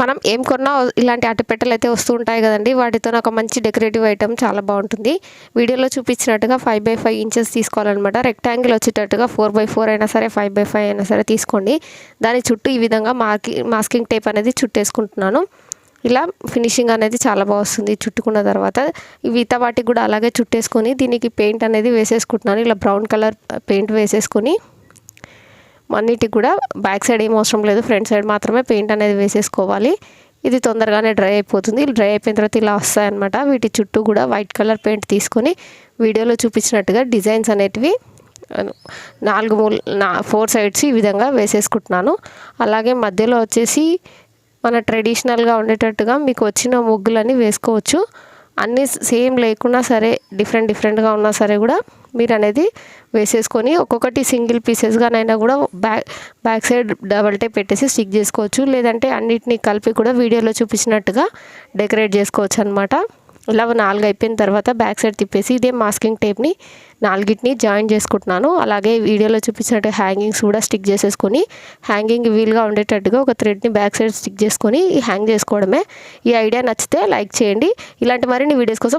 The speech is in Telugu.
మనం ఏం కొన్నా ఇలాంటి అట్టపెట్టెలు అయితే వస్తూ ఉంటాయి కదండి. వాటితో ఒక మంచి డెకరేటివ్ ఐటమ్ చాలా బాగుంటుంది. వీడియోలో చూపించినట్టుగా ఫైవ్ బై ఫైవ్ ఇంచెస్ తీసుకోవాలన్నమాట. రెక్టాంగిల్ వచ్చేటట్టుగా ఫోర్ బై ఫోర్ అయినా సరే ఫైవ్ బై ఫైవ్ అయినా సరే తీసుకోండి. దాని చుట్టూ ఈ విధంగా మార్కి మాస్కింగ్ టేప్ అనేది చుట్టేసుకుంటున్నాను. ఇలా ఫినిషింగ్ అనేది చాలా బాగా వస్తుంది చుట్టుకున్న తర్వాత. మిగతా వాటికి కూడా అలాగే చుట్టేసుకొని దీనికి పెయింట్ అనేది వేసేసుకుంటున్నాను. ఇలా బ్రౌన్ కలర్ పెయింట్ వేసేసుకొని అన్నిటికి కూడా బ్యాక్ సైడ్ ఏం అవసరం లేదు. ఫ్రంట్ సైడ్ మాత్రమే పెయింట్ అనేది వేసేసుకోవాలి. ఇది తొందరగానే డ్రై అయిపోతుంది. డ్రై అయిపోయిన తర్వాత ఇలా వస్తాయన్నమాట. వీటి చుట్టూ కూడా వైట్ కలర్ పెయింట్ తీసుకొని వీడియోలో చూపించినట్టుగా డిజైన్స్ అనేటివి నాలుగు మూల నా ఫోర్ సైడ్స్ ఈ విధంగా వేసేసుకుంటున్నాను. అలాగే మధ్యలో వచ్చేసి మన ట్రెడిషనల్గా ఉండేటట్టుగా మీకు వచ్చిన ముగ్గులని వేసుకోవచ్చు. అన్నీ సేమ్ లేకున్నా సరే డిఫరెంట్ డిఫరెంట్గా ఉన్నా సరే కూడా మీరు అనేది వేసేసుకొని ఒక్కొక్కటి సింగిల్ పీసెస్గానైనా కూడా back back side double type పెట్టేసి స్టిక్ చేసుకోవచ్చు. లేదంటే అన్నిటినీ కలిపి కూడా వీడియోలో చూపించినట్టుగా డెకరేట్ చేసుకోవచ్చు అనమాట ఇలా నాలుగు అయిపోయిన తర్వాత బ్యాక్ సైడ్ తిప్పేసి ఇదే మాస్కింగ్ టేప్ని నాలుగిటిని జాయిన్ చేసుకుంటున్నాను. అలాగే వీడియోలో చూపించినట్టు హ్యాంగింగ్స్ కూడా స్టిక్ చేసేసుకొని హ్యాంగింగ్ వీల్గా ఉండేటట్టుగా ఒక థ్రెడ్ని బ్యాక్ సైడ్ స్టిక్ చేసుకొని హ్యాంగ్ చేసుకోవడమే. ఈ ఐడియా నచ్చితే లైక్ చేయండి. ఇలాంటి మరిన్ని వీడియోస్ కోసం